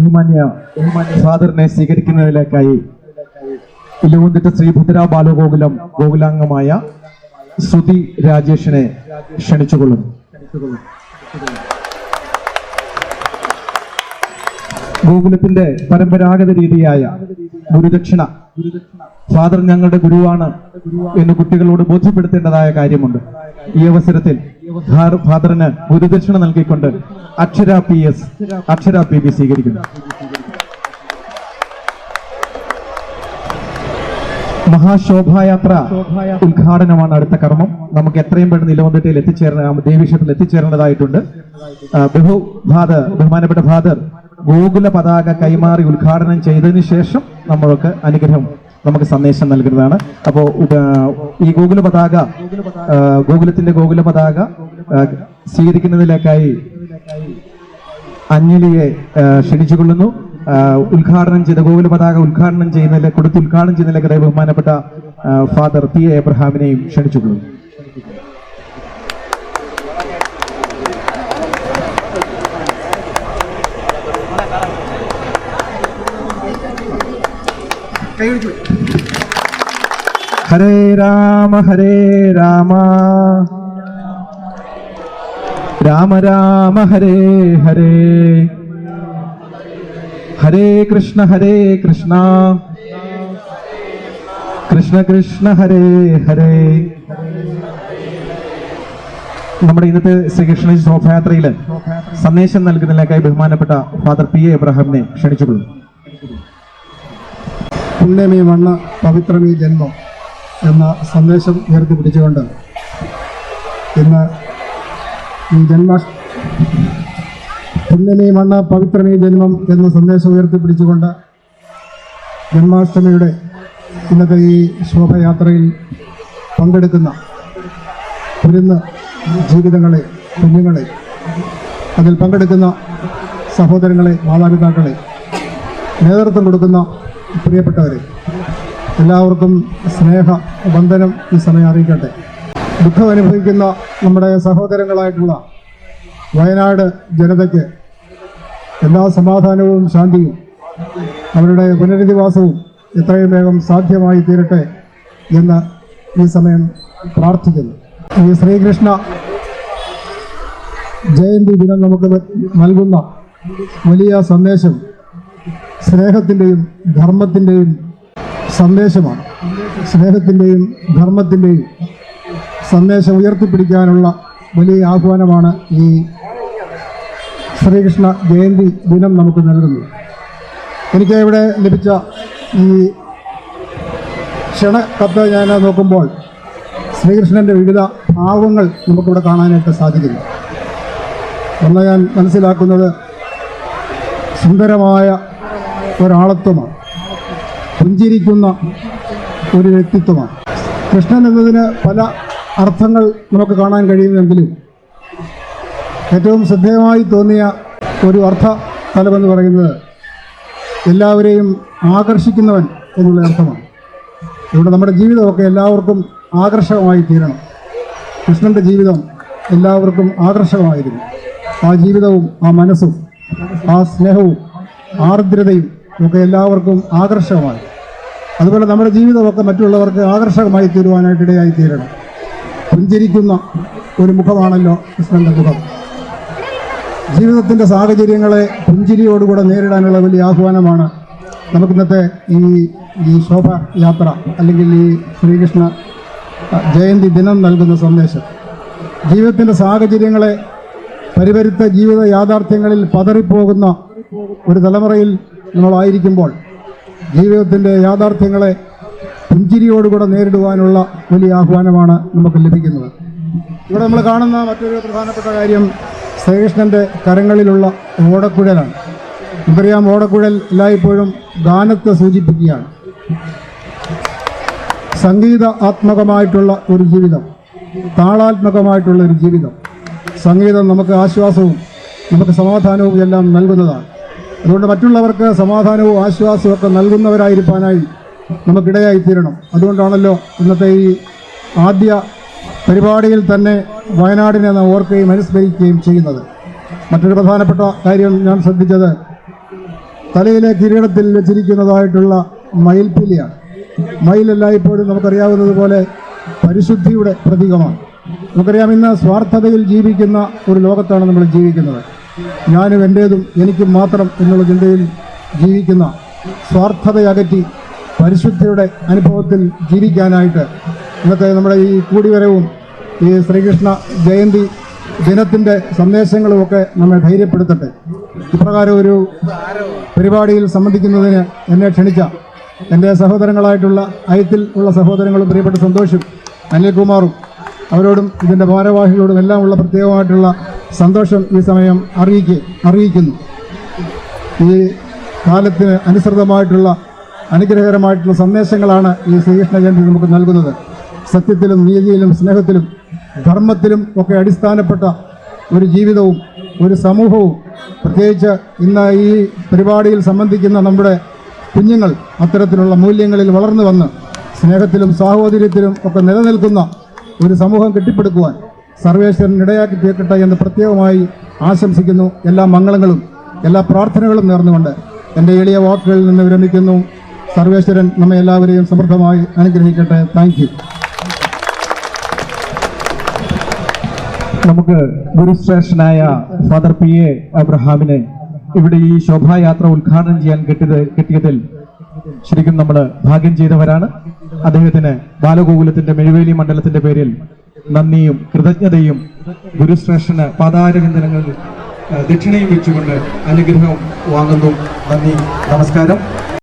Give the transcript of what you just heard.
ബഹുമാന്യ ബഹുമാന്യ ഫാദറിനെ സ്വീകരിക്കുന്നതിലേക്കായി ഇലവുന്തിട്ട ശ്രീ ഭദ്ര ബാലഗോകുലം ഗോകുലാംഗമായ ശ്രുതി രാജേഷിനെ ക്ഷണിച്ചുകൊള്ളുന്നു. ഗോകുലത്തിന്റെ പരമ്പരാഗത രീതിയായ ഗുരുദക്ഷിണ ഫാദർ ഞങ്ങളുടെ ഗുരുവാണ് എന്ന് കുട്ടികളോട് ബോധ്യപ്പെടുത്തേണ്ടതായ കാര്യമുണ്ട്. ഈ അവസരത്തിൽ ഫാദറിന് ഗുരുദക്ഷിണ നൽകിക്കൊണ്ട് Akshara P S Akshara P B സ്വീകരിക്കുന്നു. മഹാശോഭായാത്ര ഉദ്ഘാടനമാണ് അടുത്ത കർമ്മം. നമുക്ക് എത്രയും പെട്ടെന്ന് നിലവന്തട്ടയിൽ എത്തിച്ചേരണ ദേവീക്ഷേത്രത്തിൽ എത്തിച്ചേരേണ്ടതായിട്ടുണ്ട്. ബഹു ഫാദർ ബഹുമാനപ്പെട്ട ഫാദർ ഗോകുല പതാക കൈമാറി ഉദ്ഘാടനം ചെയ്തതിനു ശേഷം നമ്മൾക്ക് അനുഗ്രഹം നമുക്ക് സന്ദേശം നൽകുന്നതാണ്. അപ്പോൾ ഈ ഗോകുല പതാക ഗോകുലത്തിന്റെ ഗോകുല പതാക സ്വീകരിക്കുന്നതിലേക്കായി അഞ്ജലിയെ ക്ഷണിച്ചുകൊള്ളുന്നു. ഉദ്ഘാടനം ചെയ്ത ഗോകുല പതാക ഉദ്ഘാടനം ചെയ്യുന്നതിലെ കൊടുത്ത് ഉദ്ഘാടനം ചെയ്യുന്നതിലേക്ക് ബഹുമാനപ്പെട്ട ഫാദർ പി എബ്രഹാമിനെയും ക്ഷണിച്ചുകൊള്ളുന്നു. ഹരേ രാമ ഹരേ രാമ. രാമ രാമ ഹരേ ഹരേ. ഹരേ കൃഷ്ണ ഹരേ കൃഷ്ണ. കൃഷ്ണ കൃഷ്ണ ഹരേ ഹരേ. നമ്മുടെ ഇന്നത്തെ ശ്രീകൃഷ്ണ ശോഭയാത്രയിൽ സന്ദേശം നൽകുന്നതിലേക്കായി ബഹുമാനപ്പെട്ട ഫാദർ പി എ എബ്രഹാമിനെ ക്ഷണിച്ചുകൊള്ളുന്നു പുണ്യമീ മണ്ണ് പവിത്രമീ ജന്മം എന്ന സന്ദേശം ഉയർത്തിപ്പിടിച്ചുകൊണ്ട് ഇന്ന് ഈ ജന്മ പുണ്യമീ മണ്ണ് പവിത്രമീ ജന്മം എന്ന സന്ദേശം ഉയർത്തിപ്പിടിച്ചുകൊണ്ട് ജന്മാഷ്ടമിയുടെ ഇന്നത്തെ ഈ ശോഭയാത്രയിൽ പങ്കെടുക്കുന്ന കുരുന്ന് ജീവിതങ്ങളെ കുഞ്ഞുങ്ങളെ അതിൽ പങ്കെടുക്കുന്ന സഹോദരങ്ങളെ മാതാപിതാക്കളെ നേതൃത്വം കൊടുക്കുന്ന പ്രിയപ്പെട്ടവരെ എല്ലാവർക്കും സ്നേഹ വന്ദനം ഈ സമയം അറിയിക്കട്ടെ. ദുഃഖം അനുഭവിക്കുന്ന നമ്മുടെ സഹോദരങ്ങളായിട്ടുള്ള വയനാട് ജനതയ്ക്ക് എല്ലാ സമാധാനവും ശാന്തിയും അവരുടെ പുനരധിവാസവും എത്രയും വേഗം സാധ്യമായി തീരട്ടെ എന്ന് ഈ സമയം പ്രാർത്ഥിക്കുന്നു. ഈ ശ്രീകൃഷ്ണ ജയന്തി ദിനം നമുക്ക് നൽകുന്ന വലിയ സന്ദേശം സ്നേഹത്തിന്റെയും ധർമ്മത്തിന്റെയും സന്ദേശമാണ്. സ്നേഹത്തിന്റെയും ധർമ്മത്തിന്റെയും സന്ദേശം ഉയർത്തിപ്പിടിക്കാനുള്ള വലിയ ആഹ്വാനമാണ് ഈ ശ്രീകൃഷ്ണ ജയന്തി ദിനം നമുക്ക് നൽകുന്നത്. എനിക്ക് ഇവിടെ ലഭിച്ച ഈ ക്ഷണക്കത്ത് ഞാൻ നോക്കുമ്പോൾ ശ്രീകൃഷ്ണന്റെ വിവിധ ഭാവങ്ങൾ നമുക്കിവിടെ കാണാനായിട്ട് സാധിക്കുന്നു. ഒന്ന് ഞാൻ മനസ്സിലാക്കുന്നത് സുന്ദരമായ ഒരാളത്വമാണ്. പുഞ്ചിരിക്കുന്ന ഒരു വ്യക്തിത്വമാണ്. കൃഷ്ണൻ എന്നതിന് പല അർത്ഥങ്ങൾ നമുക്ക് കാണാൻ കഴിയുമെങ്കിലും ഏറ്റവും ശ്രദ്ധേയമായി തോന്നിയ ഒരു അർത്ഥ തലമെന്ന് പറയുന്നത് എല്ലാവരെയും ആകർഷിക്കുന്നവൻ എന്നുള്ള അർത്ഥമാണ്. ഇവിടെ നമ്മുടെ ജീവിതമൊക്കെ എല്ലാവർക്കും ആകർഷകമായി തീരണം. കൃഷ്ണന്റെ ജീവിതം എല്ലാവർക്കും ആകർഷകമായിരുന്നു. ആ ജീവിതവും ആ മനസ്സും ആ സ്നേഹവും ആർദ്രതയും ഒക്കെ എല്ലാവർക്കും ആകർഷകമായി അതുപോലെ നമ്മുടെ ജീവിതമൊക്കെ മറ്റുള്ളവർക്ക് ആകർഷകമായി തീരുവാനായിട്ട് ഇടയായി തീരണം പുഞ്ചിരിക്കുന്ന ഒരു മുഖമാണല്ലോ കൃഷ്ണന്റെ മുഖം. ജീവിതത്തിന്റെ സാഹചര്യങ്ങളെ പുഞ്ചിരിയോടുകൂടെ നേരിടാനുള്ള വലിയ ആഹ്വാനമാണ് നമുക്കിന്നത്തെ ഈ ഈ ശോഭ യാത്ര അല്ലെങ്കിൽ ഈ ശ്രീകൃഷ്ണ ജയന്തി ദിനം നൽകുന്ന സന്ദേശം. ജീവിതത്തിന്റെ സാഹചര്യങ്ങളെ പരിവരുത്ത ജീവിത യാഥാർത്ഥ്യങ്ങളിൽ പതറിപ്പോകുന്ന ഒരു തലമുറയിൽ നമ്മളായിരിക്കുമ്പോൾ ജീവിതത്തിന്റെ യാഥാർത്ഥ്യങ്ങളെ പുഞ്ചിരിയോടുകൂടെ നേരിടുവാനുള്ള വലിയ ആഹ്വാനമാണ് നമുക്ക് ലഭിക്കുന്നത്. ഇവിടെ നമ്മൾ കാണുന്ന മറ്റൊരു പ്രധാനപ്പെട്ട കാര്യം ശ്രീകൃഷ്ണന്റെ കരങ്ങളിലുള്ള ഓടക്കുഴലാണ്. നമുക്കറിയാം ഓടക്കുഴൽ എല്ലായ്പ്പോഴും ഗാനത്തെ സൂചിപ്പിക്കുകയാണ്. സംഗീത ആത്മകമായിട്ടുള്ള ഒരു ജീവിതം താളാത്മകമായിട്ടുള്ള ഒരു ജീവിതം. സംഗീതം നമുക്ക് ആശ്വാസവും നമുക്ക് സമാധാനവും എല്ലാം നൽകുന്നതാണ്. അതുകൊണ്ട് മറ്റുള്ളവർക്ക് സമാധാനവും ആശ്വാസവും ഒക്കെ നൽകുന്നവരായിരിക്കാനായി നമുക്കിടയായി തീരണം അതുകൊണ്ടാണല്ലോ ഇന്നത്തെ ഈ ആദ്യ പരിപാടിയിൽ തന്നെ വയനാടിനെ നാം ഓർക്കുകയും അനുസ്മരിക്കുകയും ചെയ്യുന്നത്. മറ്റൊരു പ്രധാനപ്പെട്ട കാര്യം ഞാൻ ശ്രദ്ധിച്ചത് തലയിലെ കിരീടത്തിൽ വെച്ചിരിക്കുന്നതായിട്ടുള്ള മയിൽപ്പിലിയാണ്. മയിലെല്ലായ്പ്പോഴും നമുക്കറിയാവുന്നതുപോലെ പരിശുദ്ധിയുടെ പ്രതീകമാണ്. നമുക്കറിയാം ഇന്ന് സ്വാർത്ഥതയിൽ ജീവിക്കുന്ന ഒരു ലോകത്താണ് നമ്മൾ ജീവിക്കുന്നത്. ഞാനും എന്റേതും എനിക്കും മാത്രം എന്നുള്ള ചിന്തയിൽ ജീവിക്കുന്ന സ്വാർത്ഥതയകറ്റി പരിശുദ്ധിയുടെ അനുഭവത്തിൽ ജീവിക്കാനായിട്ട് ഇന്നത്തെ നമ്മുടെ ഈ കൂടിവരവും ഈ ശ്രീകൃഷ്ണ ജയന്തി ദിനത്തിന്റെ സന്ദേശങ്ങളുമൊക്കെ നമ്മെ ധൈര്യപ്പെടുത്തട്ടെ. ഇപ്രകാരം ഒരു പരിപാടിയിൽ സംബന്ധിക്കുന്നതിന് എന്നെ ക്ഷണിച്ച എന്റെ സഹോദരങ്ങളായിട്ടുള്ള അയത്തിൽ ഉള്ള സഹോദരങ്ങളും പ്രിയപ്പെട്ട സന്തോഷും അനിൽകുമാറും അവരോടും ഇതിന്റെ ഭാരവാഹികളോടും എല്ലാം ഉള്ള പ്രത്യേകമായിട്ടുള്ള സന്തോഷം ഈ സമയം അറിയിക്കുക അറിയിക്കുന്നു. ഈ കാലത്തിന് അനുസൃതമായിട്ടുള്ള അനുഗ്രഹകരമായിട്ടുള്ള സന്ദേശങ്ങളാണ് ഈ ശ്രീകൃഷ്ണ ജയന്തി നമുക്ക് നൽകുന്നത്. സത്യത്തിലും നീതിയിലും സ്നേഹത്തിലും ധർമ്മത്തിലും ഒക്കെ അടിസ്ഥാനപ്പെട്ട ഒരു ജീവിതവും ഒരു സമൂഹവും. പ്രത്യേകിച്ച് ഇന്ന് ഈ പരിപാടിയിൽ സംബന്ധിക്കുന്ന നമ്മുടെ കുഞ്ഞുങ്ങൾ അത്തരത്തിലുള്ള മൂല്യങ്ങളിൽ വളർന്നു വന്ന് സ്നേഹത്തിലും സാഹോദര്യത്തിലും ഒക്കെ നിലനിൽക്കുന്ന ഒരു സമൂഹം കെട്ടിപ്പടുക്കുവാൻ സർവേശ്വരൻ ഇടയാക്കി തീർക്കട്ടെ എന്ന് പ്രത്യേകമായി ആശംസിക്കുന്നു. എല്ലാ മംഗളങ്ങളും എല്ലാ പ്രാർത്ഥനകളും നേർന്നുകൊണ്ട് എന്റെ എളിയ വാക്കുകളിൽ നിന്ന് വിരമിക്കുന്നു. സർവേശ്വരൻ നമ്മെ എല്ലാവരെയും സമൃദ്ധമായി അനുഗ്രഹിക്കട്ടെ. താങ്ക് നമുക്ക് ഗുരുശ്രേഷ്ഠനായ ഫാദർ പി എ അബ്രഹാമിനെ ഇവിടെ ഈ ശോഭായാത്ര ഉദ്ഘാടനം ചെയ്യാൻ കിട്ടിയത് കിട്ടിയതിൽ ശരിക്കും നമ്മൾ ഭാഗ്യം ചെയ്തവരാണ്. അദ്ദേഹത്തിന് ബാലഗോകുലത്തിന്റെ മെഴുവേലി മണ്ഡലത്തിന്റെ പേരിൽ നന്ദിയും കൃതജ്ഞതയും ഗുരുശ്രേഷ്ഠന് പാതാരവിന്ദനങ്ങൾ ദക്ഷിണയും വെച്ചുകൊണ്ട് അനുഗ്രഹം വാങ്ങുന്നു. നന്ദി നമസ്കാരം.